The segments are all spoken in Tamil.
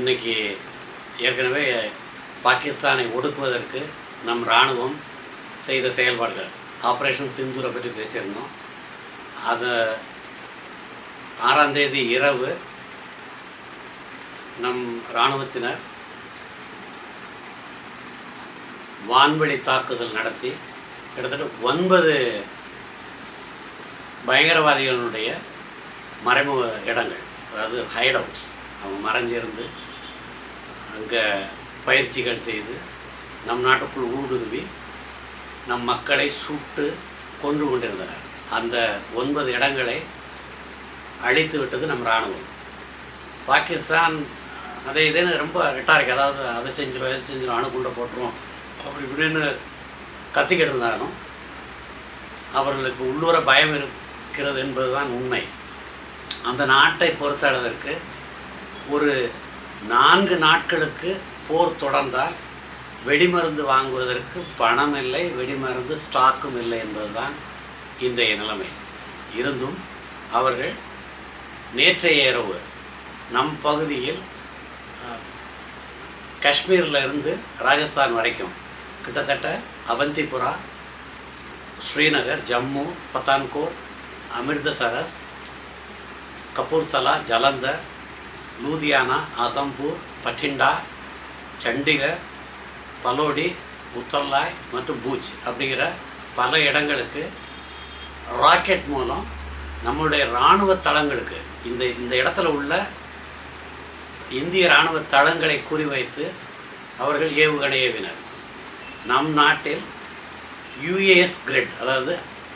இன்னைக்கு ஏற்கனவே பாகிஸ்தானை ஒடுக்குவதற்கு நம் இராணுவம் செய்த செயல்பாடுகள். ஆப்ரேஷன் சிந்தூரை பற்றி பேசியிருந்தோம். அதை ஆறாம் தேதி இரவு நம் இராணுவத்தினர் வான்வெளி தாக்குதல் நடத்தி கிட்டத்தட்ட ஒன்பது பயங்கரவாதிகளுடைய மறைமுக இடங்கள் அதாவது ஹைட் அவுட்ஸ் அவங்க மறைஞ்சிருந்து அங்கே பயிற்சிகள் செய்து நம் நாட்டுக்குள் ஊடுருவி நம் மக்களை சுட்டு கொன்று கொண்டிருந்தனர். அந்த ஒன்பது இடங்களை அழித்து விட்டது நம் இராணுவம். பாகிஸ்தான் அதை இதுன்னு ரொம்ப ரெட்டாரிக் அதாவது அதை செஞ்சிடும் இதை செஞ்சிடும் அணுகுண்டை போட்டுருவோம் அப்படி இப்படின்னு கத்திக்கிட்டு இருந்தாலும் அவர்களுக்கு உள்ளூர பயம் இருக்கிறது என்பதுதான் உண்மை. அந்த நாட்டை பொறுத்த அளவிற்கு ஒரு நான்கு நாட்களுக்கு போர் தொடர்ந்தால் வெடிமருந்து வாங்குவதற்கு பணம் இல்லை வெடிமருந்து ஸ்டாக்கும் இல்லை என்பதுதான் இன்றைய நிலைமை. இருந்தும் அவர்கள் நேற்றைய இரவு நம் பகுதியில் காஷ்மீரில் இருந்து ராஜஸ்தான் வரைக்கும் கிட்டத்தட்ட அவந்திபுரா ஸ்ரீநகர் ஜம்மு பத்தான்கோட் அமிர்தசரஸ் கபூர்தலா ஜலந்தர் லூதியானா அதம்பூர் பட்டிண்டா சண்டிகர் பலோடி முத்தல்லாய் மற்றும் பூஜ் அப்படிங்கிற பல இடங்களுக்கு ராக்கெட் மூலம் நம்மளுடைய இராணுவ தளங்களுக்கு இந்த இந்த இடத்துல உள்ள இந்திய இராணுவ தளங்களை குறிவைத்து அவர்கள் ஏவுகணையவினர் நம் நாட்டில் யுஏஎஸ் கிரிட் அதாவது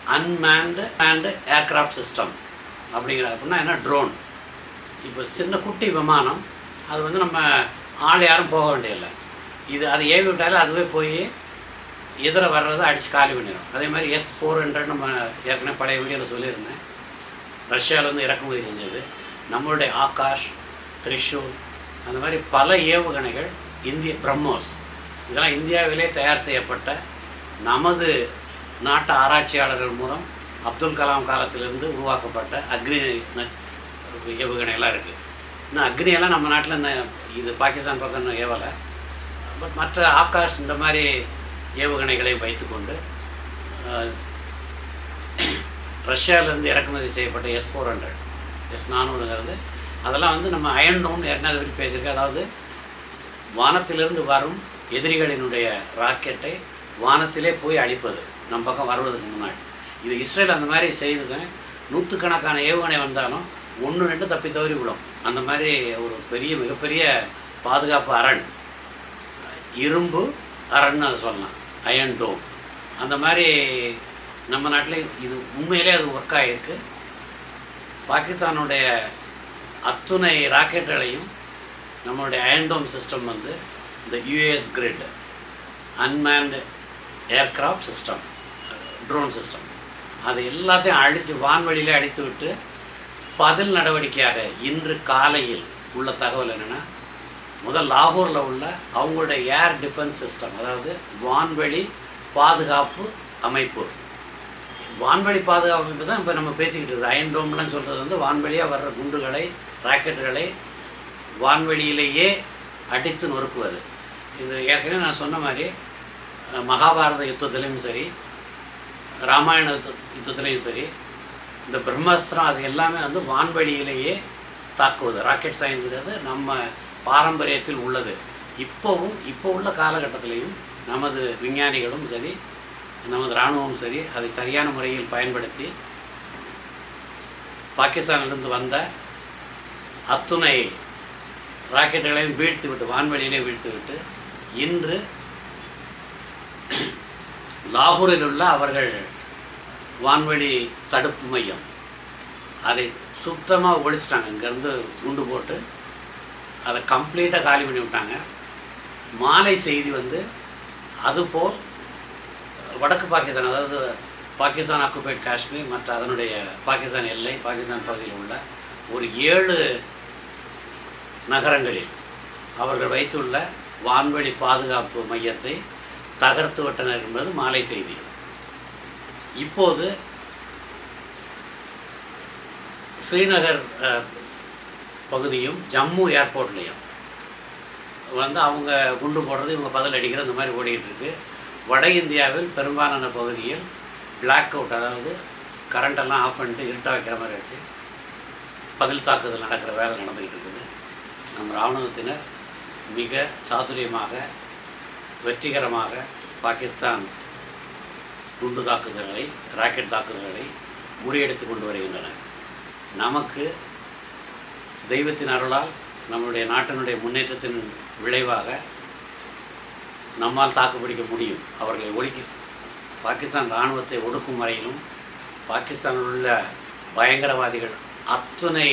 அன்மேன்டு அண்டு ஏர்க்ராஃப்ட் சிஸ்டம் அப்படிங்கிற அப்படின்னா என்ன? ட்ரோன் இப்போ சின்ன குட்டி விமானம் அது வந்து நம்ம ஆள் யாரும் போக வேண்டியதில்லை. இது அது ஏவி விட்டாலும் அதுவே போய் எதிர வர்றதை அடித்து காலி பண்ணிடும் அதே மாதிரி எஸ் ஃபோர் ஹண்ட்ரட் நம்ம ஏற்கனவே பழைய வீடியோவில் சொல்லியிருந்தேன். ரஷ்யாவிலேருந்து இறக்குமதி செஞ்சது. நம்மளுடைய ஆகாஷ் த்ரிஷூல் அந்த மாதிரி பல ஏவுகணைகள் இந்திய பிரம்மோஸ் இதெல்லாம் இந்தியாவிலே தயார் செய்யப்பட்ட நமது நாட்டு ஆராய்ச்சியாளர்கள் மூலம் அப்துல் கலாம் காலத்திலிருந்து உருவாக்கப்பட்ட அக்னி ஏவுகணையெல்லாம் இருக்குது இன்னும் அக்னியெல்லாம் நம்ம நாட்டில் இன்னும் இது பாகிஸ்தான் பக்கம் இன்னும் ஏவலை. பட் மற்ற ஆகாஷ் இந்த மாதிரி ஏவுகணைகளை வைத்துக்கொண்டு ரஷ்யாவிலேருந்து இறக்குமதி செய்யப்பட்ட எஸ் ஃபோர் ஹண்ட்ரட் எஸ் நானூறுங்கிறது. அதெல்லாம் வந்து நம்ம அயன் டவுன் ஏற்கனவே பற்றி பேசியிருக்கேன் அதாவது வானத்திலிருந்து வரும் எதிரிகளினுடைய ராக்கெட்டை வானத்திலே போய் அழிப்பது. நம் பக்கம் வருவதற்கு முன்னாடி. இது இஸ்ரேல் அந்த மாதிரி செய்துங்க நூற்றுக்கணக்கான ஏவுகணை வந்தாலும் ஒன்று ரெண்டு தப்பி தவறி விடும். அந்த மாதிரி ஒரு பெரிய மிகப்பெரிய பாதுகாப்பு அரண். இரும்பு அரண்னு அதை சொல்லலாம். அயன் டோம் அந்த மாதிரி நம்ம நாட்டில் இது உண்மையிலே அது ஒர்க் ஆகிருக்கு பாகிஸ்தானுடைய அத்துணை ராக்கெட்டுகளையும் நம்மளுடைய அயன்டோம் சிஸ்டம் வந்து இந்த US grid unmanned aircraft system drone system அது எல்லாத்தையும் அழித்து வான்வெளியிலே அழித்து விட்டு பதில் நடவடிக்கையாக இன்று காலையில் உள்ள தகவல் என்னென்னா முதல் லாகூரில் உள்ள அவங்களுடைய ஏர் டிஃபென்ஸ் சிஸ்டம் அதாவது வான்வெளி பாதுகாப்பு அமைப்பு. வான்வெளி பாதுகாப்பு அமைப்பு தான் இப்போ நம்ம பேசிக்கிட்டு இருக்குது அயன் டோம்லாம் சொல்கிறது வந்து வான்வெளியாக வர்ற குண்டுகளை ராக்கெட்டுகளை வான்வெளியிலேயே அடித்து நொறுக்குவது. இது ஏற்கனவே நான் சொன்ன மாதிரி மகாபாரத யுத்தத்துலேயும் சரி ராமாயண யுத்த யுத்தத்துலேயும் சரி இந்த பிரம்மஸ்திரம் அது எல்லாமே வந்து வான்வெளியிலேயே தாக்குவது. ராக்கெட் சயின்ஸுங்கிறது நம்ம பாரம்பரியத்தில் உள்ளது. இப்போவும் இப்போ உள்ள காலகட்டத்திலையும் நமது விஞ்ஞானிகளும் சரி நமது இராணுவமும் சரி அதை சரியான முறையில் பயன்படுத்தி பாகிஸ்தானிலிருந்து வந்த அத்துணை ராக்கெட்டுகளையும் வீழ்த்தி விட்டு வான்வெளியிலே வீழ்த்தி விட்டு இன்று லாகூரில் உள்ள அவர்கள் வான்வெளி தடுப்பு மையம். அதை சுத்தமாக ஒழிச்சிட்டாங்க. இங்கேருந்து குண்டு போட்டு அதை கம்ப்ளீட்டாக காலி பண்ணி விட்டாங்க. மாலை செய்தி வந்து அதுபோல் வடக்கு பாகிஸ்தான் அதாவது பாகிஸ்தான் ஆக்குபைட் காஷ்மீர் மற்ற அதனுடைய பாகிஸ்தான் எல்லை பாகிஸ்தான் பகுதியில் உள்ள ஒரு ஏழு நகரங்களில் அவர்கள் வைத்துள்ள வான்வெளி பாதுகாப்பு மையத்தை தகர்த்து விட்டனர் என்பது மாலை செய்தி. இப்போது ஸ்ரீநகர் பகுதியும் ஜம்மு ஏர்போர்ட்லேயும். வந்து அவங்க குண்டு போடுறது இவங்க பதில் அடிக்கிறது இந்த மாதிரி ஓடிக்கிட்டுருக்கு. வட இந்தியாவில் பெரும்பாலான பகுதியில் பிளாக் அவுட் அதாவது கரண்டெல்லாம் ஆஃப் பண்ணிட்டு இருட்டாக வைக்கிற மாதிரி வச்சு பதில் தாக்குதல் நடக்கிற வேலை நடந்துக்கிட்டு இருக்குது நம்ம இராணுவத்தினர் மிக சாதுரியமாக வெற்றிகரமாக பாகிஸ்தான் குண்டு தாக்குதல்களை ராக்கெட் தாக்குதல்களை முறியடித்து கொண்டு வருகின்றன. நமக்கு தெய்வத்தின் அருளால் நம்முடைய நாட்டினுடைய முன்னேற்றத்தின் விளைவாக நம்மால் தாக்குப்பிடிக்க முடியும். அவர்களை ஒழிக்க பாகிஸ்தான் இராணுவத்தை ஒடுக்கும் வரையிலும் பாகிஸ்தானில் உள்ள பயங்கரவாதிகள் அத்துணை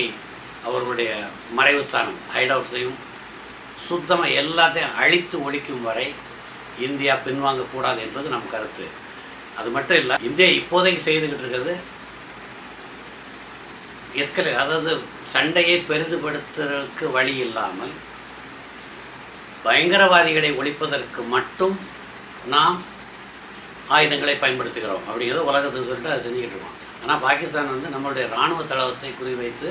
அவர்களுடைய மறைவு ஸ்தானம் ஹைடவுட்ஸையும் சுத்தமாக எல்லாத்தையும் அழித்து ஒழிக்கும் வரை இந்தியா பின்வாங்கக்கூடாது என்பது நம் கருத்து. அது மட்டும் இல்லை இந்தியா இப்போதைக்கு செய்துக்கிட்டு இருக்கிறது எஸ்கலே அதாவது சண்டையை பெரிதுபடுத்துவதற்கு வழி இல்லாமல் பயங்கரவாதிகளை ஒழிப்பதற்கு மட்டும் நாம் ஆயுதங்களை பயன்படுத்துகிறோம். அப்படிங்கிறத உலகத்துக்கு சொல்லிட்டு அதை செஞ்சுக்கிட்டு இருக்கோம். ஆனால் பாகிஸ்தான் வந்து நம்மளுடைய இராணுவ தளத்தை குறிவைத்து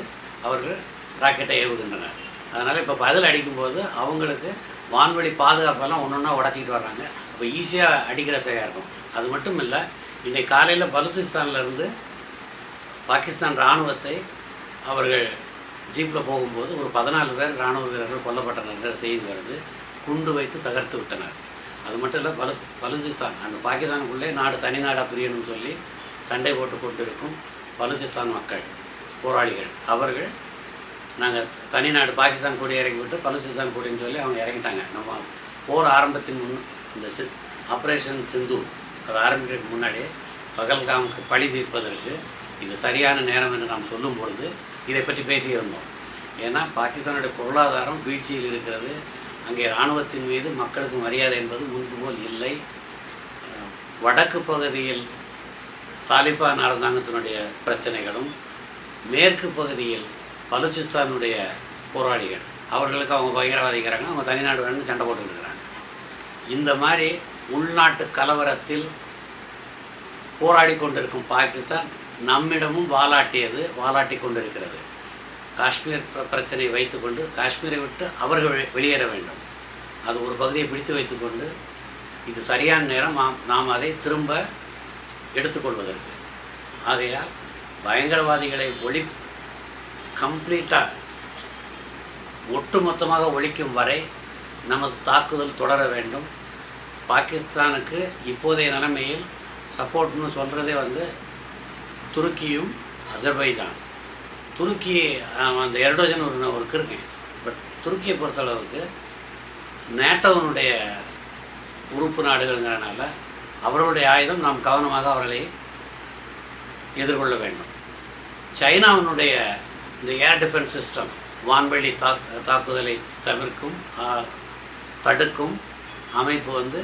அவர்கள் ராக்கெட்டை ஏவுகின்றனர். அதனால் இப்போ பதில் அடிக்கும்போது அவங்களுக்கு வான்வெளி பாதுகாப்பெல்லாம் ஒன்று ஒன்றா உடச்சிக்கிட்டு வர்றாங்க. அப்போ ஈஸியாக அடிக்கிற செயலாக இருக்கும். அது மட்டும் இல்லை இன்றைக்கு காலையில் பலுச்சிஸ்தான்ல இருந்து பாகிஸ்தான் இராணுவத்தை அவர்கள் ஜீப்பில் போகும்போது ஒரு பதினாலு பேர் இராணுவ வீரர்கள் கொல்லப்பட்டனர் செய்தி வருது. குண்டு வைத்து தகர்த்து விட்டனர். அது மட்டும் இல்லை பலுஸ் பலுச்சிஸ்தான் அந்த பாகிஸ்தானுக்குள்ளே நாடு தனி நாடாக பிரியணும்னு சொல்லி சண்டை போட்டு கொண்டிருக்கும் பலுச்சிஸ்தான் மக்கள் போராளிகள். அவர்கள் நாங்கள் தனிநாடு பாகிஸ்தான் கொடி இறங்கி விட்டு பலுச்சிஸ்தான் கொடின்னு சொல்லி அவங்க இறங்கிட்டாங்க. நம்ம போர் ஆரம்பத்தின் முன் இந்த சி ஆப்ரேஷன் சிந்தூர். அது ஆரம்பிக்கிறதுக்கு முன்னாடி பகல்காமுக்கு பழி தீர்ப்பதற்கு இது சரியான நேரம் என்று நாம் சொல்லும் பொழுது இதை பற்றி பேசியிருந்தோம். ஏன்னா பாகிஸ்தானுடைய பொருளாதாரம் வீழ்ச்சியில் இருக்கிறது. அங்கே இராணுவத்தின் மீது மக்களுக்கு மரியாதை என்பது முன்பு போல் இல்லை. வடக்கு பகுதியில் தாலிபான் அரசாங்கத்தினுடைய பிரச்சனைகளும் மேற்கு பகுதியில் பலுச்சிஸ்தானுடைய போராளிகள் அவர்களுக்கு அவங்க பயங்கரவாதிக்கிறாங்க அவங்க தனிநாடு வேணும்னு சண்டை போட்டுக்கிட்டு இந்த மாதிரி உள்நாட்டு கலவரத்தில் போராடி கொண்டிருக்கும் பாகிஸ்தான் நம்மிடமும் வாலாட்டியது வாலாட்டி கொண்டிருக்கிறது. காஷ்மீர் பிர- பிரச்சனையை வைத்துக்கொண்டு காஷ்மீரை விட்டு அவர்கள் வெளியேற வேண்டும். அது ஒரு பகுதியை பிடித்து வைத்துக்கொண்டு இது சரியான நேரம் நாம் நாம் அதை திரும்ப எடுத்துக்கொள்வதற்கு ஆகையால் பயங்கரவாதிகளை ஒழி கம்ப்ளீட்டாக ஒட்டுமொத்தமாக ஒழிக்கும் வரை நமது தாக்குதல் தொடர வேண்டும். பாகிஸ்தானுக்கு இப்போதைய நிலைமையில் சப்போர்ட்னு சொல்கிறதே வந்து துருக்கியும் அசர்பைஜான். துருக்கி அந்த எர்டோஜன் ஒரு ஒரு இருக்கேன் பட் துருக்கியை பொறுத்தளவுக்கு நேட்டோனுடைய உறுப்பு நாடுகள்ங்கிறனால அவர்களுடைய ஆயுதம் நாம் கவனமாக அவர்களை எதிர்கொள்ள வேண்டும். சைனாவினுடைய இந்த ஏர் டிஃபென்ஸ் சிஸ்டம் வான்வெளி தாக்கு தாக்குதலை தவிர்க்கும் தடுக்கும் அமைப்பு வந்து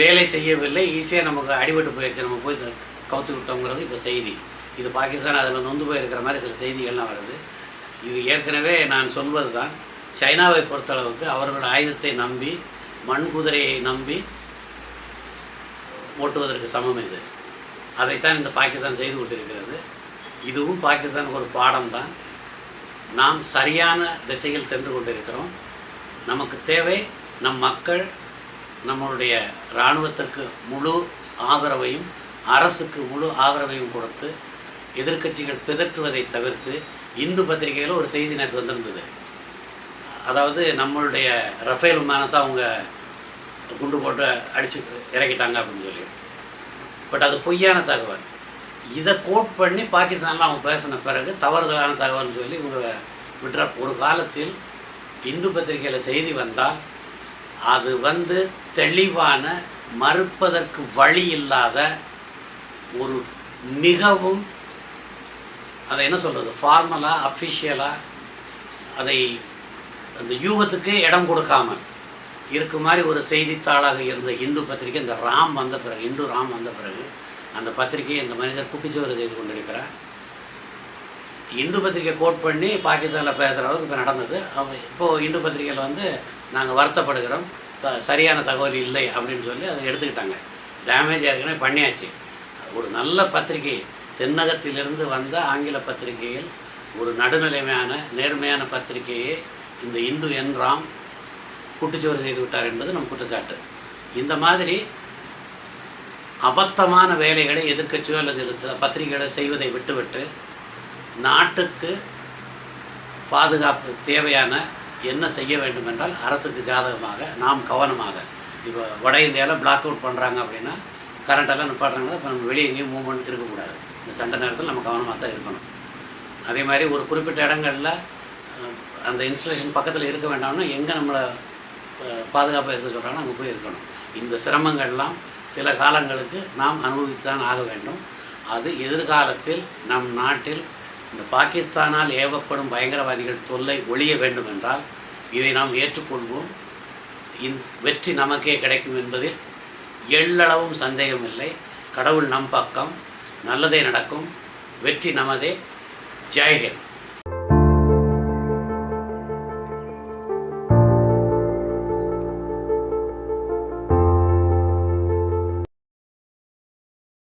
வேலை செய்யவில்லை. ஈஸியாக நமக்கு அடிபட்டு போயிடுச்சு. நம்ம போய் கவுத்து விட்டோங்கிறது இப்போ செய்தி. இது பாகிஸ்தான் அதில் நொந்து போயிருக்கிற மாதிரி சில செய்திகள்லாம் வருது. இது ஏற்கனவே நான் சொல்வது தான் சைனாவை பொறுத்தளவுக்கு அவர்களோட ஆயுதத்தை நம்பி மண் குதிரையை நம்பி ஓட்டுவதற்கு சமம் இது. அதைத்தான் இந்த பாகிஸ்தான் செய்து கொண்டிருக்கிறது. இதுவும் பாகிஸ்தானுக்கு ஒரு பாடம் தான் நாம் சரியான திசையில் சென்று கொண்டிருக்கிறோம். நமக்கு தேவை நம் மக்கள் நம்மளுடைய இராணுவத்திற்கு முழு ஆதரவையும் அரசுக்கு முழு ஆதரவையும் கொடுத்து எதிர்க்கட்சிகள் பிதற்றுவதை தவிர்த்து இந்து பத்திரிகையில் ஒரு செய்தி நேற்று வந்திருந்தது. அதாவது நம்மளுடைய ரஃபேல் விமானத்தை அவங்க குண்டு போட்டு அடிச்சு இறக்கிட்டாங்க அப்படின்னு சொல்லி. பட் அது பொய்யான தகவல். இதை கோட் பண்ணி பாகிஸ்தானில் அவங்க பேசின பிறகு தவறுதலான தகவல்னு சொல்லி இவங்க விட்ற ஒரு காலத்தில் இந்து பத்திரிகையில் செய்தி வந்தால் அது வந்து தெளிவான மறுப்பதற்கு வழி இல்லாத ஒரு மிகவும் அதை என்ன சொல்கிறது ஃபார்மலாக அஃபிஷியலாக அதை அந்த யூகத்துக்கு இடம் கொடுக்காமல் இருக்கு மாதிரி ஒரு செய்தித்தாளாக இருந்த இந்து பத்திரிகை இந்த ராம் வந்த பிறகு இந்து ராம் வந்த பிறகு அந்த பத்திரிகையை இந்த மனிதர் குட்டிச்சுவரை செய்து கொண்டிருக்கிறார். இந்து பத்திரிகை கோட் பண்ணி பாகிஸ்தானில் பேசுகிற அளவுக்கு இப்போ நடந்தது. அவ இப்போது இந்து பத்திரிகையில் வந்து நாங்கள் வருத்தப்படுகிறோம். த சரியான தகவல் இல்லை அப்படின்னு சொல்லி அதை எடுத்துக்கிட்டாங்க. டேமேஜ் ஏற்கனவே பண்ணியாச்சு. ஒரு நல்ல பத்திரிகை தென்னகத்திலிருந்து வந்த ஆங்கில பத்திரிகையில் ஒரு நடுநிலைமையான நேர்மையான பத்திரிகையை இந்த இந்து என் ராம் குட்டுச்சோறு செய்து விட்டார் என்பது நம் குற்றச்சாட்டு. இந்த மாதிரி அபத்தமான வேலைகளை எதிர்க்கட்சியோ அல்லது பத்திரிகைகளை செய்வதை விட்டுவிட்டு நாட்டுக்கு பாதுகாப்பு தேவையான என்ன செய்ய வேண்டும் என்றால் அரசுக்கு ஜாதகமாக நாம் கவனமாக. இப்போ வட இந்தியாவில் பிளாக் அவுட் பண்ணுறாங்க அப்படின்னா கரண்டெல்லாம் நிப்பாட்டுறாங்கன்னா இப்போ நம்ம வெளியே எங்கேயும் மூவ்மெண்ட் இருக்கக்கூடாது. இந்த சண்டை நேரத்தில் நம்ம கவனமாக தான் இருக்கணும். அதே மாதிரி ஒரு குறிப்பிட்ட இடங்களில் அந்த இன்ஸ்டலேஷன் பக்கத்தில் இருக்க வேண்டாம்னா எங்கே நம்மளை பாதுகாப்பாக இருக்க சொல்கிறாங்கன்னா அங்கே போய் இருக்கணும். இந்த சிரமங்கள்லாம் சில காலங்களுக்கு நாம் அனுபவித்தான் ஆக வேண்டும். அது எதிர்காலத்தில் நம் நாட்டில் இந்த பாகிஸ்தானால் ஏவப்படும் பயங்கரவாதிகள் தொல்லை ஒழிய வேண்டும் என்றால் இதை நாம் ஏற்றுக்கொள்வோம். இந் வெற்றி நமக்கே கிடைக்கும் என்பதில் எள்ளளவும் சந்தேகமில்லை. கடவுள் நம் பக்கம் நல்லதே நடக்கும். வெற்றி நமதே. ஜெய்ஹிந்த்